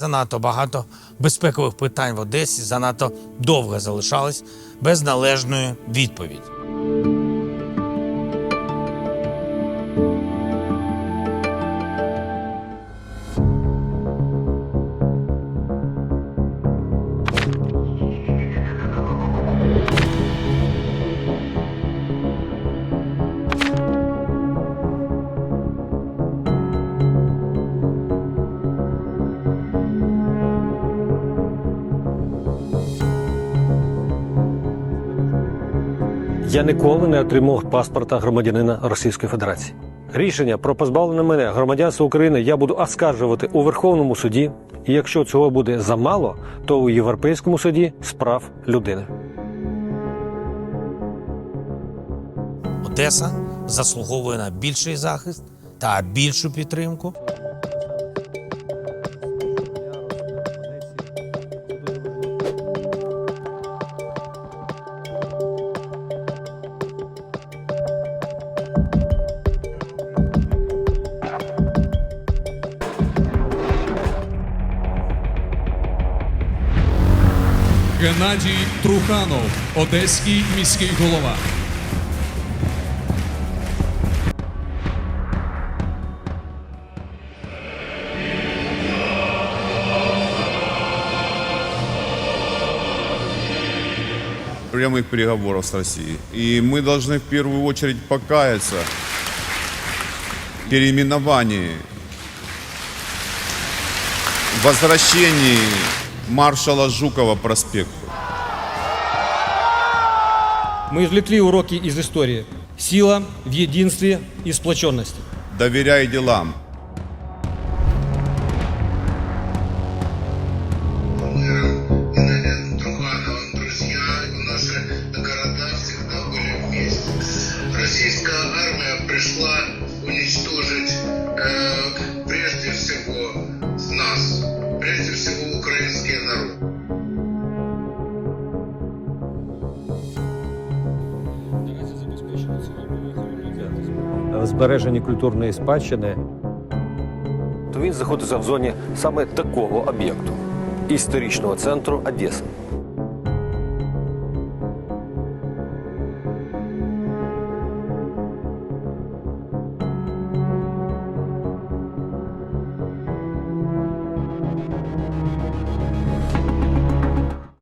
Занадто багато безпекових питань в Одесі занадто довго залишались без належної відповіді. Я ніколи не отримав паспорта громадянина Російської Федерації. Рішення про позбавлення мене громадянства України я буду оскаржувати у Верховному суді. І якщо цього буде замало, то у Європейському суді з прав людини. Одеса заслуговує на більший захист та більшу підтримку. Геннадій Труханов, одеський міський голова. прямых переговоров с Россией. И мы должны в первую очередь покаяться в переименовании, возвращении маршала Жукова проспекту. Мы извлекли уроки из истории. Сила в единстве и сплоченности. Доверяй делам. Вместе. Российская армия пришла уничтожить збереженні культурної спадщини, то він знаходиться в зоні саме такого об'єкту історичного центру Одеси.